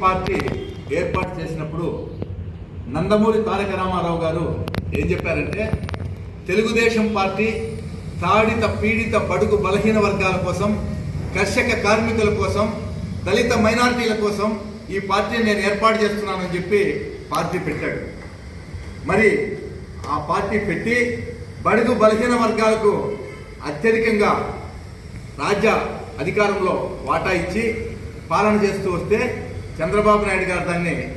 Party ఏర్పాటు చేసినప్పుడు నందమూరి తారక రామారావు గారు ఏం చెప్పారంటే తెలుగుదేశం పార్టీ తాడిత పీడిత బడుగు బలహీన వర్గాల కోసం కర్షక కార్మికుల కోసం దళిత మైనారిటీల కోసం ఈ పార్టీని నేను ఏర్పాటు చేస్తున్నానని చెప్పి పార్టీ పెట్టాడు. మరి ఆ పార్టీ పెట్టి బడుగు బలహీన వర్గాలకు అత్యధికంగా రాజ్య అధికారంలో వాటా ఇచ్చి పాలన చేస్తూ వస్తే చంద్రబాబు నాయుడు గారు దాన్ని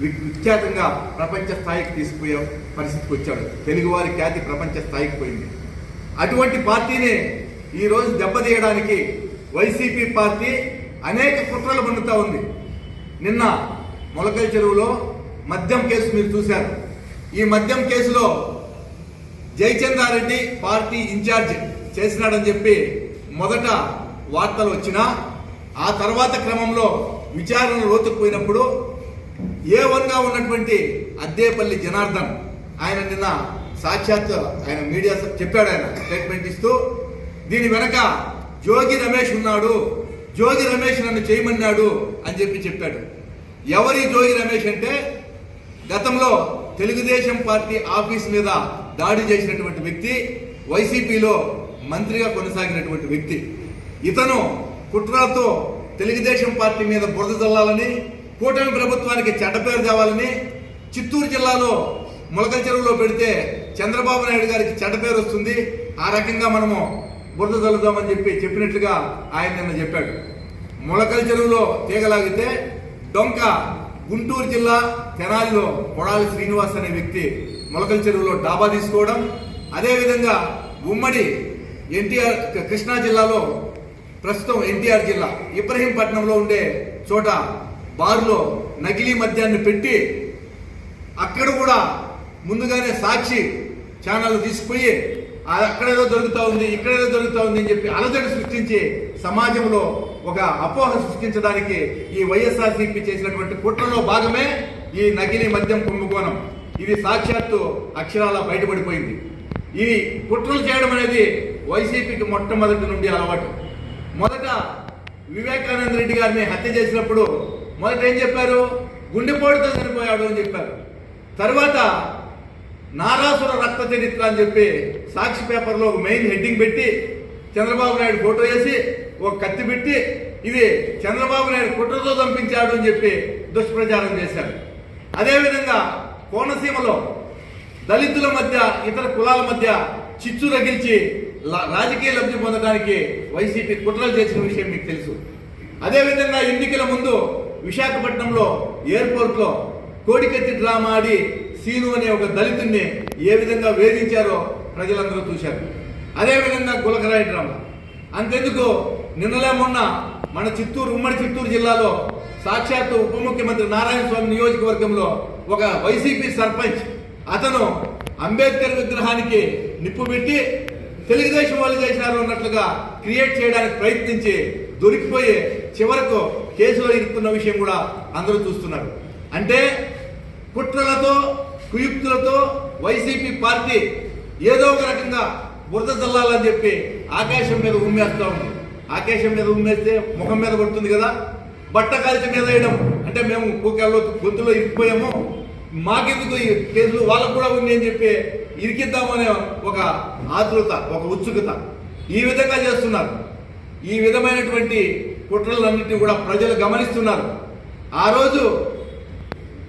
వి- విఖ్యాతంగా ప్రపంచ స్థాయికి తీసుకుపోయే పరిస్థితికి వచ్చాడు. తెలుగువారి ఖ్యాతి ప్రపంచ స్థాయికి పోయింది. అటువంటి పార్టీని ఈరోజు దెబ్బతీయడానికి వైసీపీ పార్టీ అనేక కుట్రలు పండుతూ ఉంది. నిన్న మొలకల చెరువులో మద్యం కేసు మీరు చూశారు. ఈ మద్యం కేసులో జయచంద్రారెడ్డి పార్టీ ఇన్ఛార్జ్ చేసినాడని చెప్పి మొదట వార్తలు వచ్చినా ఆ తర్వాత క్రమంలో విచారణ లోతుకుపోయినప్పుడు ఏ వన్గా ఉన్నటువంటి అద్దేపల్లి జనార్దన్ ఆయన నిన్న సాక్షాత్ ఆయన మీడియా చెప్పాడు ఆయన స్టేట్మెంట్ ఇస్తూ దీని వెనక జోగి రమేష్ ఉన్నాడు జోగి రమేష్ నన్ను చేయమన్నాడు అని చెప్పి చెప్పాడు. ఎవరి జోగి రమేష్ అంటే గతంలో తెలుగుదేశం పార్టీ ఆఫీస్ మీద దాడి చేసినటువంటి వ్యక్తి వైసీపీలో మంత్రిగా కొనసాగినటువంటి వ్యక్తి. ఇతను కుట్రలతో తెలుగుదేశం పార్టీ మీద బురద చల్లాలని కూటమి ప్రభుత్వానికి చెడ్డ పేరు తేవాలని చిత్తూరు జిల్లాలో మొలకల చెరువులో పెడితే చంద్రబాబు నాయుడు గారికి చెడ్డ పేరు వస్తుంది. ఆ రకంగా మనము బురద చల్లుదామని చెప్పి చెప్పినట్లుగా ఆయన నిన్న చెప్పాడు. మొలకల చెరువులో తీగలాగితే డొంక గుంటూరు జిల్లా తెనాలిలో కొడాలి శ్రీనివాస్ అనే వ్యక్తి మొలకల చెరువులో డాబా తీసుకోవడం. అదేవిధంగా ఉమ్మడి ఎన్టీఆర్ కృష్ణా జిల్లాలో ప్రస్తుతం ఎన్టీఆర్ జిల్లా ఇబ్రహీంపట్నంలో ఉండే చోట బారులో నకిలీ మద్యాన్ని పెట్టి అక్కడ కూడా ముందుగానే సాక్షి ఛానల్ తీసుకుపోయి అక్కడేదో దొరుకుతూ ఉంది ఇక్కడేదో దొరుకుతూ ఉంది అని చెప్పి అలజడి సృష్టించి సమాజంలో ఒక అపోహ సృష్టించడానికి ఈ వైఎస్ఆర్సీపీ చేసినటువంటి కుట్రలో భాగమే ఈ నకిలీ మద్యం కుంభకోణం. ఇది సాక్షాత్తు అక్షరాల బయటపడిపోయింది. ఈ కుట్రలు చేయడం అనేది వైసీపీకి మొట్టమొదటి నుండి అలవాటు. మొదట వివేకానంద రెడ్డి గారిని హత్య చేసినప్పుడు మొదట ఏం చెప్పారు? గుండెపోటుతో చనిపోయాడు అని చెప్పారు. తర్వాత నారాసుర రక్త చరిత్ర అని చెప్పి సాక్షి పేపర్లో ఒక మెయిన్ హెడ్డింగ్ పెట్టి చంద్రబాబు నాయుడు ఫోటో వేసి ఒక కత్తి పెట్టి ఇది చంద్రబాబు నాయుడు కుట్రతో చంపించాడు అని చెప్పి దుష్ప్రచారం చేశారు. అదేవిధంగా కోనసీమలో దళితుల మధ్య ఇతర కులాల మధ్య చిచ్చు రగిల్చి రాజకీయ లబ్ధి పొందడానికి వైసీపీ కుట్రలు చేసిన విషయం మీకు తెలుసు. అదేవిధంగా ఎన్నికల ముందు విశాఖపట్నంలో ఎయిర్పోర్ట్లో కోడికత్తి డ్రామా ఆడి సీను అనే ఒక దళితుడిని ఏ విధంగా వేధించారో ప్రజలందరూ చూశారు. అదేవిధంగా గులకరాయి డ్రామా. అంతెందుకు నిన్నలే మొన్న మన చిత్తూరు ఉమ్మడి చిత్తూరు జిల్లాలో సాక్షాత్తు ఉప ముఖ్యమంత్రి నారాయణ స్వామి నియోజకవర్గంలో ఒక వైసీపీ సర్పంచ్ అతను అంబేద్కర్ విగ్రహానికి నిప్పు పెట్టి తెలుగుదేశం వాళ్ళు చేసినారు అన్నట్లుగా క్రియేట్ చేయడానికి ప్రయత్నించి దొరికిపోయి చివరకు కేసులో ఇరుక్కున్న విషయం కూడా అందరూ చూస్తున్నారు. అంటే కుట్రలతో కుయుక్తులతో వైసీపీ పార్టీ ఏదో ఒక రకంగా బురద చల్లాలని చెప్పి ఆకాశం మీద ఉమ్మేస్తూ ఉంది. ఆకాశం మీద ఉమ్మేస్తే ముఖం మీద పడుతుంది కదా. బట్ట కాల్చి మీద వేయడం. అంటే మేము కూకెల్లో గొంతులో ఇరికిపోయాము మాకెందుకు ఈ కేసులు? వాళ్ళకు కూడా ఉంది అని చెప్పి ఇరికిద్దామనే ఒక ఆతృత ఒక ఉత్సుకత ఈ విధంగా చేస్తున్నారు. ఈ విధమైనటువంటి కుట్రలన్నింటినీ కూడా ప్రజలు గమనిస్తున్నారు. ఆ రోజు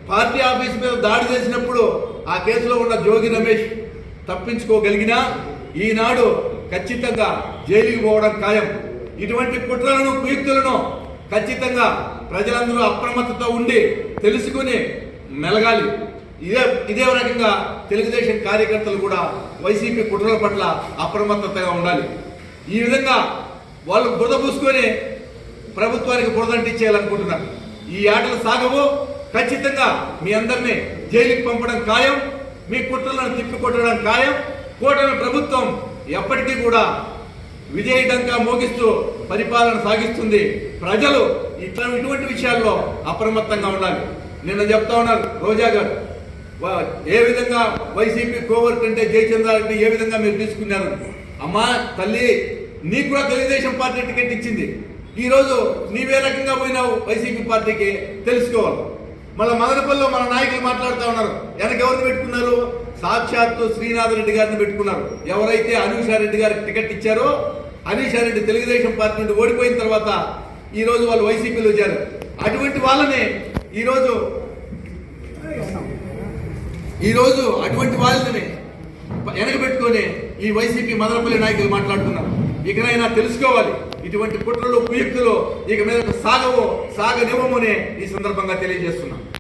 పార్టీ ఆఫీస్ మీద దాడి చేసినప్పుడు ఆ కేసులో ఉన్న జోగి రమేష్ తప్పించుకోగలిగినా ఈనాడు ఖచ్చితంగా జైలుకి పోవడం ఖాయం. ఇటువంటి కుట్రలను కుయుక్తులను ఖచ్చితంగా ప్రజలందరూ అప్రమత్తతో ఉండి తెలుసుకుని మెలగాలి. ఇదే ఇదే రకంగా తెలుగుదేశం కార్యకర్తలు కూడా వైసీపీ కుట్రల పట్ల అప్రమత్తతగా ఉండాలి. ఈ విధంగా వాళ్ళు బురద పూసుకొని ప్రభుత్వానికి బురదంటించేయాలనుకుంటున్నారు ఈ ఆటలు సాగవు ఖచ్చితంగా మీ అందరినీ జైలుకి పంపడం ఖాయం మీ కుట్రలను తిప్పికొట్టడం ఖాయం. కూటమి ప్రభుత్వం ఎప్పటికీ కూడా విజయడంగా మోగిస్తూ పరిపాలన సాగిస్తుంది. ప్రజలు ఇట్లా ఇటువంటి విషయాల్లో అప్రమత్తంగా ఉండాలి. నిన్న చెప్తా ఉన్నారు రోజా గారు. ఏ విధంగా వైసీపీ కోవర్ జయచంద్ర జయచంద్రారెడ్డి ఏ విధంగా మీరు తీసుకున్నారు? అమ్మా తల్లి నీకు కూడా తెలుగుదేశం పార్టీ టికెట్ ఇచ్చింది. ఈరోజు నీవే రకంగా పోయినావు వైసీపీ పార్టీకి తెలుసుకోవాలి. మళ్ళీ మదనపల్లిలో మన నాయకులు మాట్లాడుతూ ఉన్నారు. వెనక ఎవరిని పెట్టుకున్నారు? సాక్షాత్తు శ్రీనాథ్ రెడ్డి గారిని పెట్టుకున్నారు. ఎవరైతే అనూషారెడ్డి గారికి టికెట్ ఇచ్చారో అనూషారెడ్డి తెలుగుదేశం పార్టీ నుండి ఓడిపోయిన తర్వాత ఈ రోజు వాళ్ళు వైసీపీలో వచ్చారు అటువంటి వాళ్ళని ఈరోజు ఈరోజు అటువంటి వాళ్ళని వెనకబెట్టుకొని ఈ వైసీపీ మదనపల్లి నాయకులు మాట్లాడుతున్నారు. ఇకనైనా తెలుసుకోవాలి ఇటువంటి కుట్రలు కుయుక్తులు ఇక మీద సాగవో సాగనివ్వమనే ఈ సందర్భంగా తెలియజేస్తున్నాం